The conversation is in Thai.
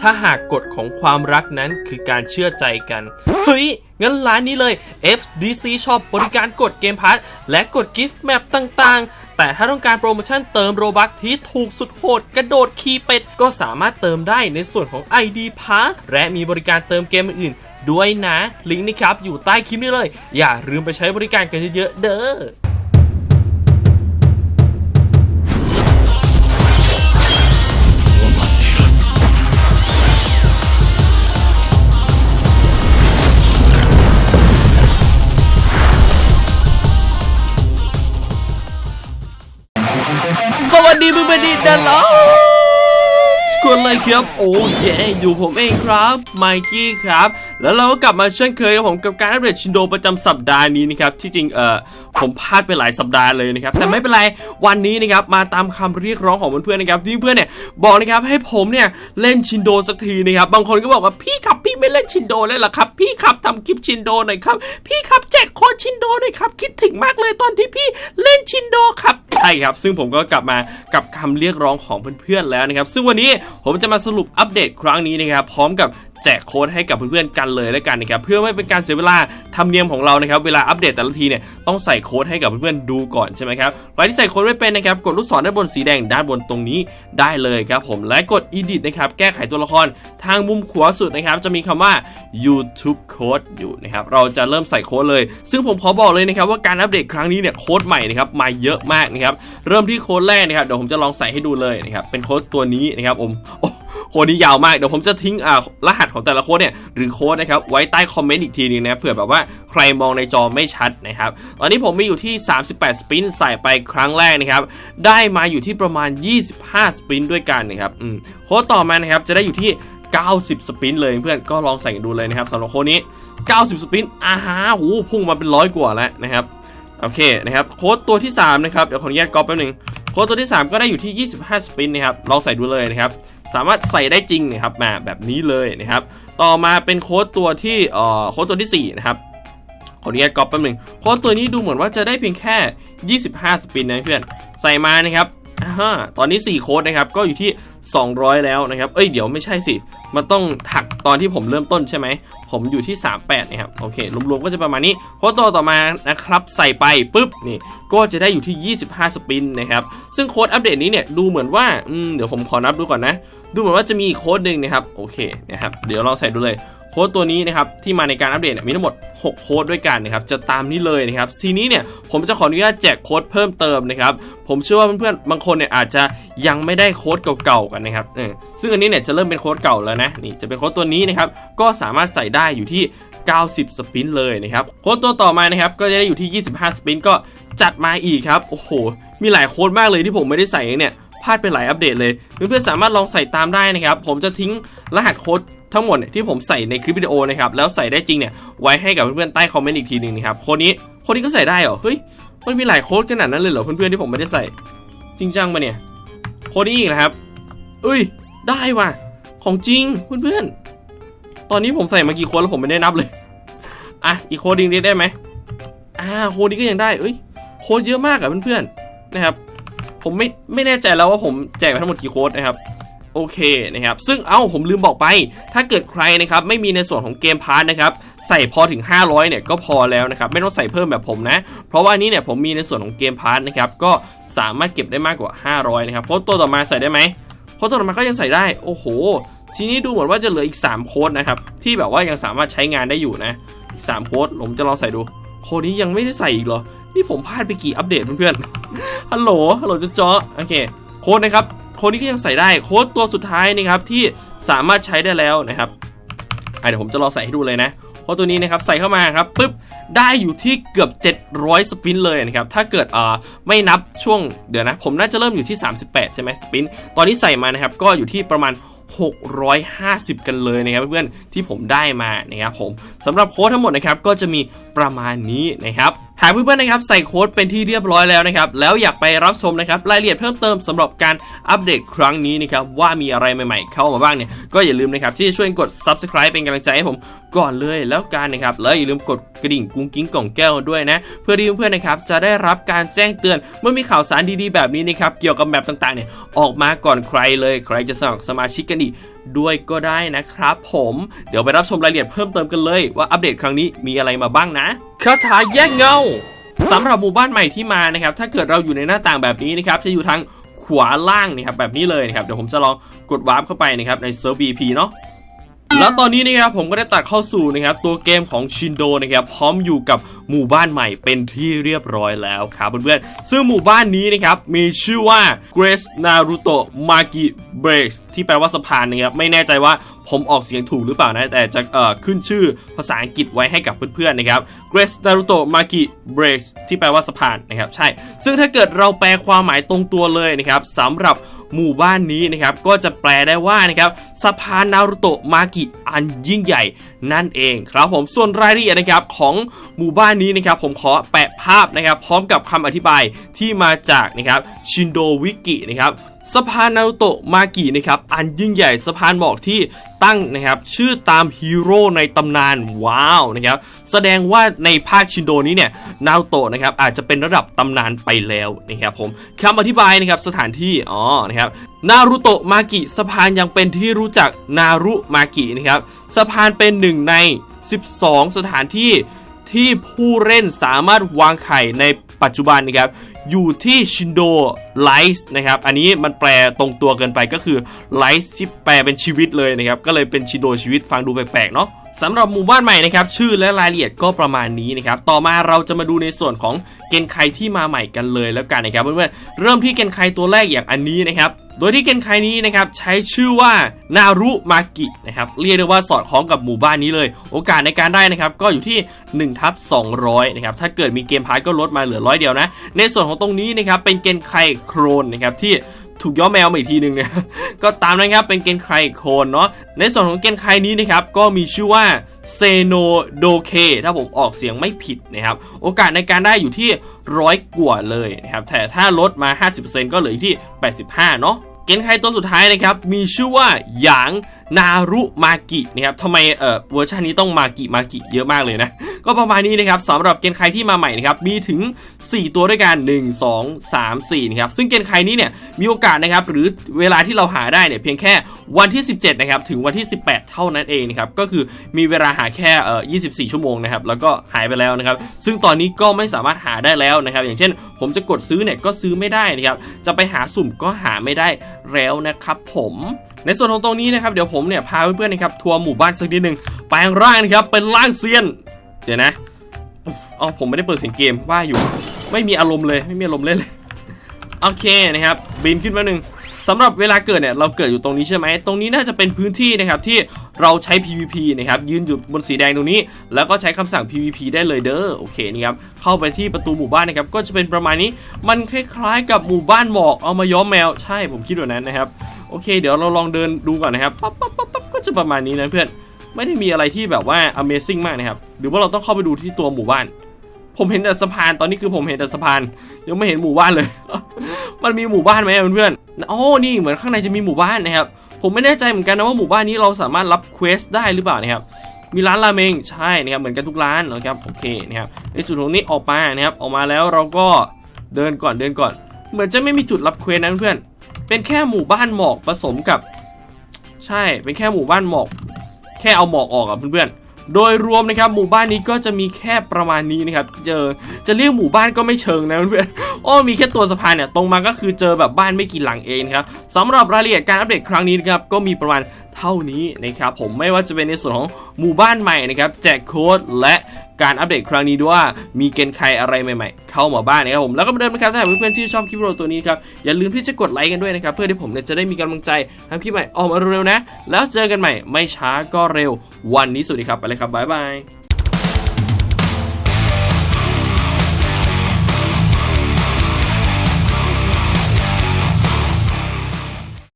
ถ้าหากกฎของความรักนั้นคือการเชื่อใจกัน เฮ้ย งั้นร้านนี้เลย FDC Shop บริการกดเกมพาร์ทและกดกิฟต์แมปต่างๆ แต่ถ้าต้องการโปรโมชั่นเติมโรบัคที่ถูกสุดโหด กระโดดคีเป็ด ก็สามารถเติมได้ในส่วนของ ID Pass และมีบริการเติมเกมอื่นๆด้วยนะ ลิงก์นี้ครับ อยู่ใต้คลิปนี้เลย อย่าลืมไปใช้บริการกันเยอะๆเด้อ วัสดีเพื่อนๆดีดันล้อคนเลยครับ โอ้เย่อยู่ผมเองครับไมกี้ครับ แล้วเราก็กลับมาเช่นเคยกับผมกับการอัปเดตชินโดประจำสัปดาห์นี้นะครับที่จริงเออผมพลาดไปหลายสัปดาห์เลยนะครับแต่ไม่เป็นไรวันนี้นะครับมาตามคำเรียกร้องของเพื่อนๆนะครับที่เพื่อนเนี่ยบอกนะครับให้ผมเนี่ยเล่นชินโดสักทีนะครับบางคนก็บอกว่าพี่ครับพี่ไม่เล่นชินโดเลยเหรอครับ พี่ครับทำคลิปชินโดหน่อยครับ พี่ครับแจกโค้ดชินโดหน่อยครับคิดถึงมากเลยตอนที่พี่เล่นชินโดครับใช่ครับ ซึ่งผมก็กลับมากับคำเรียกร้องของเพื่อนๆแล้วนะครับ ซึ่งวันนี้ผมจะมาสรุปอัปเดตครั้งนี้นะครับพร้อมกับ แจกโค้ดให้กับเพื่อนๆกันเลยแล้วกันนะครับเพื่อไม่เป็นการเสียเวลาทำเนียมของเรานะครับเวลาอัปเดตแต่ละทีเนี่ยต้องใส่โค้ดให้กับเพื่อนๆดูก่อนใช่ไหมครับใครที่ใส่โค้ดไม่เป็นนะครับกดลูกศรด้านบนสีแดงด้านบนตรงนี้ได้เลยครับผมและกด edit นะครับแก้ไขตัวละครทางมุมขวาสุดนะครับจะมีคำว่า YouTube Code อยู่นะครับเราจะเริ่มใส่โค้ดเลย ซึ่งผมขอบอกเลยนะครับว่าการอัปเดตครั้งนี้เนี่ยโค้ดใหม่นะครับมาเยอะมากนะครับเริ่มที่โค้ดแรกนะครับเดี๋ยวผมจะลองใส่ให้ดูเลยนะครับเป็นโค้ดตัวนี้นะครับผมโอ โค้ดนี้ยาวมาก เดี๋ยวผมจะทิ้งอ่ารหัสของแต่ละโค้ดเนี่ยหรือโค้ดนะครับไว้ใต้คอมเมนต์อีกทีนึงนะเผื่อแบบว่าใครมองในจอไม่ชัดนะครับตอนนี้ผมมีอยู่ที่ 38 สปินใส่ไปครั้งแรกนะครับได้มาอยู่ที่ประมาณ 25 สปินด้วยกันนะครับโค้ดต่อมานะครับจะได้อยู่ที่ 90 สปินเลยเพื่อนก็ลองใส่ดูเลยนะครับสำหรับโค้ดนี้ 90 สปินอาฮาโหพุ่งมาเป็นร้อยกว่าแล้วนะครับโอเคนะครับโค้ดตัวที่3นะครับเดี๋ยวขออนุญาตก๊อปแป๊บนึง โค้ดตัวที่ 3 ก็ได้อยู่ที่ 25 สปินนะครับลองใส่ดูเลยนะครับสามารถใส่ได้จริงนะครับมาแบบนี้เลยนะครับต่อมาเป็นโค้ดตัวที่เอ่อโค้ดตัวที่4นะครับขออนุญาตก๊อปแป๊บนึงโค้ดตัวนี้ดูเหมือนว่าจะได้เพียงแค่ 25 สปินนะเพื่อนใส่มานะครับอ่าตอนนี้ 4 โค้ดนะครับก็อยู่ที่ 200 แล้วนะครับ เอ้ยเดี๋ยวไม่ใช่สิ มันต้องถักตอนที่ผมเริ่มต้นใช่ไหม ผมอยู่ที่ 38นะครับ โอเค รวมๆก็จะประมาณนี้โค้ดตัวต่อมานะครับ ใส่ไปปุ๊บนี่ ก็จะได้อยู่ที่ 25 สปินนะครับ ซึ่งโค้ดอัปเดตนี้เนี่ยดูเหมือนว่า อืม เดี๋ยวผมขอนับดูก่อนนะ ดูเหมือนว่าจะมีอีกโค้ดหนึ่งนะครับ โอเคนะครับ เดี๋ยวลองใส่ดูเลย โค้ดตัวนี้นะครับที่มาในการอัปเดตมีทั้งหมด 6 โค้ดด้วยกันนะครับจะตามนี้เลยนะครับทีนี้เนี่ยผมจะขออนุญาตแจกโค้ดเพิ่มเติมนะครับผมเชื่อว่าเพื่อนๆบางคนเนี่ยอาจจะยังไม่ได้โค้ดเก่าๆกันนะครับเออซึ่งอันนี้เนี่ยจะเริ่มเป็นโค้ดเก่าแล้วนะนี่จะเป็นโค้ดตัวนี้นะครับก็สามารถใส่ได้อยู่ที่ 90 สปินเลยนะครับโค้ดตัวต่อมานะครับก็จะได้อยู่ที่ 25 สปินก็จัดมาอีกครับโอ้โห มีหลายโค้ดมากเลยที่ผมไม่ได้ใส่เนี่ยพลาดไปหลายอัปเดตเลยเพื่อนๆสามารถลองใส่ตามได้นะครับผมจะทิ้งรหัสโค้ด ทั้งหมดที่ผมใส่ในคลิปวิดีโอนะครับแล้วใส่ได้จริงเนี่ยไว้ให้กับเพื่อนๆใต้คอมเมนต์อีกทีหนึ่งนะครับโค้ดนี้โค้ดนี้ก็ใส่ได้เหรอเฮ้ยมันมีหลายโค้ดขนาดนั้นเลยเหรอเพื่อนๆที่ผมไม่ได้ใส่ จริงจังปะเนี่ยโค้ดนี้อีกนะครับเอ้ย ได้ว่ะของจริงเพื่อนๆตอนนี้ผมใส่มากี่โค้ดแล้วผมไม่ได้นับเลยอะอีกโค้ดนึงได้ไหมอ่าโค้ดนี้ก็ยังได้เอ้ยโค้ดเยอะมากอะเพื่อนๆนะครับผมไม่ไม่แน่ใจแล้วว่าผมแจกไปทั้งหมดกี่โค้ดนะครับ โอเคนะครับซึ่งเอ้าผมลืมบอกไป ถ้าเกิดใครนะครับไม่มีในส่วนของเกมพาร์ทนะครับใส่พอถึง 500เนี่ยก็พอแล้วนะครับไม่ต้องใส่เพิ่มแบบผมนะ เพราะว่านี้เนี่ยผมมีในส่วนของเกมพาร์ทนะครับก็สามารถเก็บได้มากกว่า 500นะครับโค้ดตัวต่อมาใส่ได้ไหมโค้ดตัวต่อมาก็ยังใส่ได้โอ้โห ทีนี้ดูเหมือนว่าจะเหลืออีก 3 โค้ดนะครับที่แบบว่ายังสามารถใช้งานได้อยู่นะอีก3โค้ดผมจะลองใส่ดู โค้ดนี้ยังไม่ได้ใส่อีกเหรอนี่ผมพลาดไปกี่อัปเดตเพื่อนๆฮัลโหลฮัลโหลจะจอโอเคโค้ดนะครับ ค้ดนี้ก็ยังใส่ได้โค้ดตัวสุดท้ายนะครับที่สามารถใช้ได้แล้วนะครับเดี๋ยวผมจะลองใส่ให้ดูเลยนะโค้ดตัวนี้นะครับใส่เข้ามาครับปุ๊บได้อยู่ที่เกือบ 700 สปินเลยนะครับ ถ้าเกิดอ่าไม่นับช่วงเดี๋ยวนะ ผมน่าจะเริ่มอยู่ที่ 38 ใช่ไหมสปิน ตอนนี้ใส่มานะครับ ก็อยู่ที่ประมาณ 650 กันเลยนะครับเพื่อนๆที่ผมได้มานะครับผมสำหรับโค้ดทั้งหมดนะครับ ก็จะมีประมาณนี้นะครับ หากเพื่อนๆนะครับใส่โค้ดเป็นที่เรียบร้อยแล้วนะครับแล้วอยากไปรับชมนะครับรายละเอียดเพิ่มเติมสำหรับการอัปเดตครั้งนี้นะครับว่ามีอะไรใหม่ๆ เข้ามาบ้างเนี่ยก็อย่าลืมนะครับที่จะช่วยกด subscribe เป็นกำลังใจให้ผมก่อนเลยแล้วกันนะครับแล้วอย่าลืมกดกระดิ่งกุ้งกิ้งกล่องแก้วด้วยนะเพื่อที่เพื่อนๆนะครับจะได้รับการแจ้งเตือนเมื่อมีข่าวสารดีๆแบบนี้นะครับเกี่ยวกับแมปต่างๆเนี่ยออกมาก่อนใครเลย ใครจะสมัครสมาชิกกันอีกด้วยก็ได้นะครับ ผมเดี๋ยวไปรับชมรายละเอียดเพิ่มเติมกันเลยว่าอัปเดตครั้งนี้มีอะไรมาบ้างนะ คาถาแยกเงาสำหรับหมู่บ้านใหม่ที่มานะครับ ถ้าเกิดเราอยู่ในหน้าต่างแบบนี้นะครับ จะอยู่ทางขวาล่างนะครับแบบนี้เลยนะครับ เดี๋ยวผมจะลองกดวาร์ปเข้าไปนะครับในเซิร์ฟ VP เนาะแล้วตอนนี้นะครับผมก็ได้ตัดเข้าสู่นะครับตัวเกมของชินโดนะครับพร้อมอยู่กับหมู่บ้านใหม่เป็นที่เรียบร้อยแล้วครับเพื่อนๆซึ่งหมู่บ้านนี้นะครับมีชื่อว่า Grace Naruto Maki Breaks ที่แปลว่าสะพานนะครับไม่แน่ใจว่าผมออกเสียงถูกหรือเปล่านะ แต่จะขึ้นชื่อภาษาอังกฤษไว้ให้กับเพื่อนๆนะครับ Grace Naruto Maki Breaks ที่แปลว่าสะพานนะครับ ใช่ ซึ่งถ้าเกิดเราแปลความหมายตรงตัวเลยนะครับสำหรับหมู่บ้านนี้นะครับก็จะแปลได้ว่านะครับสะพานนารุโตะมากิอันยิ่งใหญ่นั่นเองครับผมส่วนรายละเอียดนะครับของหมู่บ้านนี้นะครับผมขอแปะภาพนะครับพร้อมกับคำอธิบายที่มาจากนะครับชินโดวิกินะครับ สะพานนารุโตะมากินะครับอันยิ่งใหญ่สะพานหมอกที่ตั้งนะครับชื่อตามฮีโร่ในตำนานว้าวนะครับแสดงว่าในภาคชินโดนี้เนี่ยนารุโตะนะครับอาจจะเป็นระดับตำนานไปแล้วนะครับผมคำอธิบายนะครับสถานที่อ๋อนะครับนารุโตะมากิสะพานยังเป็นที่รู้จักนารุมากินะครับสะพานเป็นหนึ่งใน 12 สถานที่ที่ผู้เล่นสามารถวางไข่ในปัจจุบันนะครับ อยู่ที่ชินโดไลท์นะครับ อันนี้มันแปลตรงตัวเกินไปก็คือไลท์ที่แปลเป็นชีวิตเลยนะครับ ก็เลยเป็นชินโดชีวิตฟังดูแปลกๆเนาะ สำหรับหมู่บ้านใหม่นะครับชื่อและรายละเอียดก็ประมาณนี้นะครับต่อมาเราจะมาดูในส่วนของเกนไคที่มาใหม่กันเลยแล้วกันนะครับเพื่อนๆเริ่มที่เกนไคตัวแรกอย่างอันนี้นะครับโดยที่เกนไคนี้นะครับใช้ชื่อว่านารุมากินะครับเรียกได้ว่าสอดคล้องกับหมู่บ้านนี้เลย โอกาสในการได้นะครับก็อยู่ที่1ทับ200นะครับถ้าเกิดมีเกมพาร์ก็ลดมาเหลือร้อยเดียวนะในส่วนของตรงนี้นะครับเป็นเกนไคโครนนะครับที่ ถูกย้อมแมวมาอีกทีหนึ่งเนี่ยก็ตามนะครับเป็นเกนไคโคนเนาะในส่วนของเกนไคนี้นะครับก็มีชื่อว่าเซโนโดเคถ้าผมออกเสียงไม่ผิดนะครับ โอกาสในการได้อยู่ที่ร้อยกว่าเลยนะครับแต่ถ้าลดมา 50%ก็เหลืออยู่ที่ 85 เนาะเกนไคตัวสุดท้ายนะครับมีชื่อว่าหยาง นารุมากินะครับทำไมเอ่อเวอร์ชันนี้ต้องมากิมากิเยอะมากเลยนะ ก็ประมาณนี้นะครับสำหรับเกนไคที่มาใหม่นะครับมีถึง 4 ตัวด้วยกัน 1 2 3 4นะครับซึ่งเกนไคนี้เนี่ยมีโอกาสนะครับหรือเวลาที่เราหาได้เนี่ยเพียงแค่วันที่ 17นะครับถึงวันที่ 18 เท่านั้นเองนะครับก็คือมีเวลาหาแค่เอ่อ24 ชั่วโมงนะครับแล้วก็หายไปแล้วนะครับซึ่งตอนนี้ก็ไม่สามารถหาได้แล้วนะครับอย่างเช่น ผมจะกดซื้อเนี่ยก็ซื้อไม่ได้นะครับจะไปหาสุ่มก็หาไม่ได้แล้วนะครับผม ในส่วนของตรงนี้นะครับเดี๋ยวผมเนี่ยพาเพื่อนๆนะครับทัวร์หมู่บ้านสักนิดหนึ่งแปลงร่างนะครับเป็นร่างเซียน เดี๋ยวนะอ๋อผมไม่ได้เปิดเสียงเกมว่าอยู่ ไม่มีอารมณ์เลยไม่มีอารมณ์เล่นเลยโอเคนะครับบินขึ้นมาหนึ่งสำหรับเวลาเกิดเนี่ยเราเกิดอยู่ตรงนี้ใช่ไหมตรงนี้น่าจะเป็นพื้นที่นะครับที่เราใช้ PVP นะครับยืนอยู่บนสีแดงตรงนี้ แล้วก็ใช้คำสั่ง PVP ได้เลยเด้อโอเคนี่ครับเข้าไปที่ประตูหมู่บ้านนะครับก็จะเป็นประมาณนี้มันคล้ายๆ กับหมู่บ้านหมอกเอามาย้อมแมวใช่ผมคิดแบบนั้นนะครับ โอเค เดี๋ยวเราลองเดินดูก่อนนะครับปั๊บปั๊บปั๊บปั๊บก็จะประมาณนี้นะเพื่อนไม่ได้มีอะไรที่แบบว่า Amazing มากนะครับ หรือว่าเราต้องเข้าไปดูที่ตัวหมู่บ้าน ผมเห็นแต่สะพานตอนนี้คือผมเห็นแต่สะพาน ยังไม่เห็นหมู่บ้านเลย มันมีหมู่บ้านไหมเพื่อนๆโอ้นี่เหมือนข้างในจะมีหมู่บ้านนะครับ ผมไม่แน่ใจเหมือนกันนะว่าหมู่บ้านนี้เราสามารถรับเควสได้หรือเปล่านะครับมีร้านราเมงใช่นะครับเหมือนกันทุกร้านนะครับโอเคนะครับในจุดตรงนี้ออกมานะครับออกมาแล้วเราก็เดินก่อนเดินก่อน เหมือนจะไม่มีจุดรับเควสนะเพื่อน เป็นแค่หมู่บ้านหมอกผสมกับ ใช่เป็นแค่หมู่บ้านหมอก แค่เอาหมอกออกอะเพื่อนๆโดยรวมนะครับหมู่บ้านนี้ก็จะมีแค่ประมาณนี้นะครับเจอจะเรียกหมู่บ้านก็ไม่เชิงนะเพื่อนๆโอ้มีแค่ตัวสะพานเนี่ยตรงมาก็คือเจอแบบบ้านไม่กี่หลังเองครับสำหรับรายละเอียดการอัปเดตครั้งนี้นะครับก็มีประมาณเท่านี้นะครับผมไม่ว่าจะเป็นในส่วนของหมู่บ้านใหม่นะครับแจกโค้ดและการอัปเดตครั้งนี้ด้วยว่ามีเกณฑ์ใครอะไรใหม่ๆ เข้ามาบ้างนะครับผมแล้วก็เหมือนเดิมนะครับถ้าหากเพื่อนๆที่ชอบคลิปโรตัวนี้ครับอย่าลืมที่จะกดไลค์กันด้วยนะครับเพื่อที่ผมเนี่ยจะได้มีกำลังใจทำคลิปใหม่ออกมาเร็วๆนะ แล้วเจอกันใหม่ไม่ช้าก็เร็ววันนี้สวัสดีครับไปเลยครับบ๊ายบาย